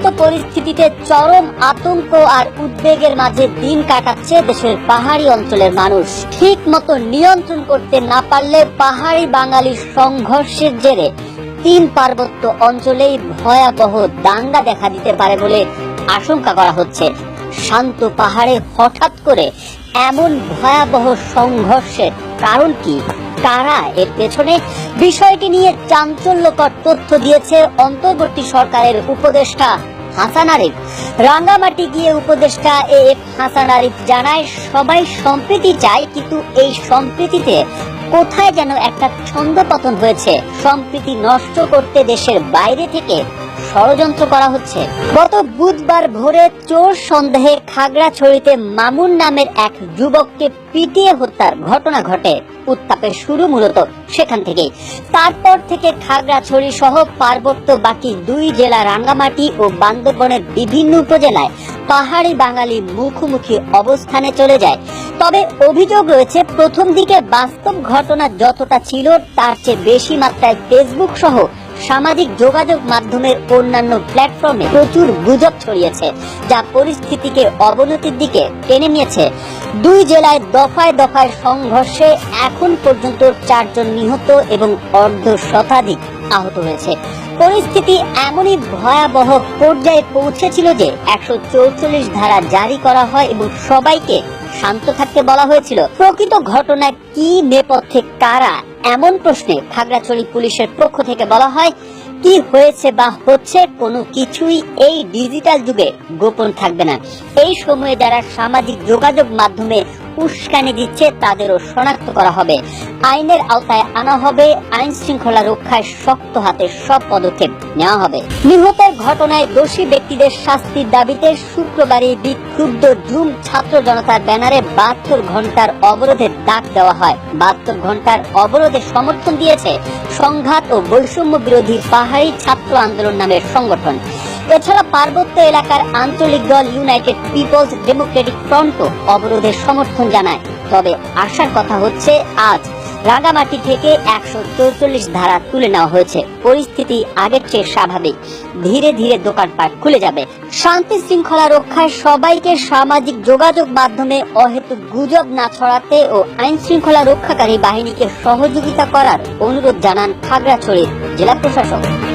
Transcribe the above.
উত্তপ্ত পরিস্থিতিতে চরম আতঙ্ক আর উদ্বেগের মাঝে দিন কাটাচ্ছে দেশের পাহাড়ি অঞ্চলের মানুষ। ঠিক মতো নিয়ন্ত্রণ করতে না পারলে পাহাড়ি বাঙালির সংঘর্ষের জেরে তিন পার্বত্য অঞ্চলেই ভয়াবহ দাঙ্গা দেখা দিতে পারে বলে আশঙ্কা করা হচ্ছে। শান্ত পাহাড়ে হঠাৎ করে এমন ভয়াবহ সংঘর্ষের কারণ কি? কারা এর পেছনে বিষয়টি নিয়ে চাঞ্চল্যকর তথ্য দিয়েছে অন্তর্বর্তী সরকারের উপদেষ্টা হাসান আরিফ। রাঙ্গামাটি গিয়ে উপদেষ্টা এ এফ হাসান আরিফ জানায়, সবাই সম্প্রীতি চায়, কিন্তু এই সম্প্রীতিতে কোথায় যেন একটা ছন্দপতন হয়েছে। সম্প্রীতি নষ্ট করতে দেশের বাইরে থেকে ষড়যন্ত্র করা হচ্ছে। গত বুধবার ভোরে চোর সন্দেহে খাগড়াছড়িতে মামুন নামের এক যুবককে পিটিয়ে হত্যার ঘটনা ঘটে। উত্তাপের শুরু মূলত সেখান থেকেই। তারপর থেকে খাগড়াছড়ি সহ পার্বত্য বাকি দুই জেলা রাঙ্গামাটি ও বান্দরবনের বিভিন্ন উপজেলায় পাহাড়ি বাঙালি মুখোমুখি অবস্থানে চলে যায়। তবে অভিযোগ রয়েছে, প্রথম দিকে বাস্তব ঘটনা যতটা ছিল, তার চেয়ে বেশি মাত্রায় ফেসবুক সহ সামাজিক যোগাযোগ মাধ্যমের অন্যান্য প্ল্যাটফর্মে প্রচুর গুজব ছড়িয়েছে, যা পরিস্থিতিকে অবনতির দিকে টেনে নিয়েছে। দুই জেলায় দফায় দফায় সংঘর্ষে এখন পর্যন্ত চারজন নিহত এবং অর্ধ শতাধিক আহত হয়েছে। পরিস্থিতি এমনই ভয়াবহ পর্যায়ে পৌঁছেছিল যে একশো ধারা জারি করা হয় এবং সবাইকে শান্ত থাকতে বলা হয়েছিল। প্রকৃত ঘটনায় কি নেপথ্যে কারা এমন প্রশ্নে খাগড়াছড়ি পুলিশের পক্ষ থেকে বলা হয়, কি হয়েছে বা হচ্ছে কোনো কিছুই এই ডিজিটাল যুগে গোপন থাকবে না। এই সময়ে যারা সামাজিক যোগাযোগ মাধ্যমে উস্কানি দিচ্ছে তাদেরও শনাক্ত করা হবে। আইনের আওতায় আনা হবে, আইন শৃঙ্খলা রক্ষায় শক্ত হাতে সব পদক্ষেপ নেওয়া হবে। নিহতের ঘটনায় দোষী ব্যক্তিদের শাস্তির দাবিতে শুক্রবারই বিক্ষুব্ধ জুম ছাত্র জনতার ব্যানারে বাহাত্তর ঘণ্টার অবরোধের ডাক দেওয়া হয়। বাহাত্তর ঘণ্টার অবরোধে সমর্থন দিয়েছে সংঘাত ও বৈষম্য বিরোধী পাহাড়ি ছাত্র আন্দোলন নামের সংগঠন। এছাড়া পার্বত্য এলাকার আঞ্চলিক দল ইউনাইটেড পিপলস ডেমোক্রেটিক ফ্রন্টও অবরোধের সমর্থন জানায়। তবে আশার কথা হচ্ছে, আজ রাঙ্গামাটি থেকে একশো চৌচল্লিশ ধারা তুলে নেওয়া হয়েছে। পরিস্থিতি আগের চেয়ে স্বাভাবিক। ধীরে ধীরে দোকানপাট খুলে যাবে। শান্তি শৃঙ্খলা রক্ষায় সবাইকে সামাজিক যোগাযোগ মাধ্যমে অহেতুক গুজব না ছড়াতে ও আইন শৃঙ্খলা রক্ষাকারী বাহিনীকে সহযোগিতা করার অনুরোধ জানান খাগড়াছড়ির জেলা প্রশাসক।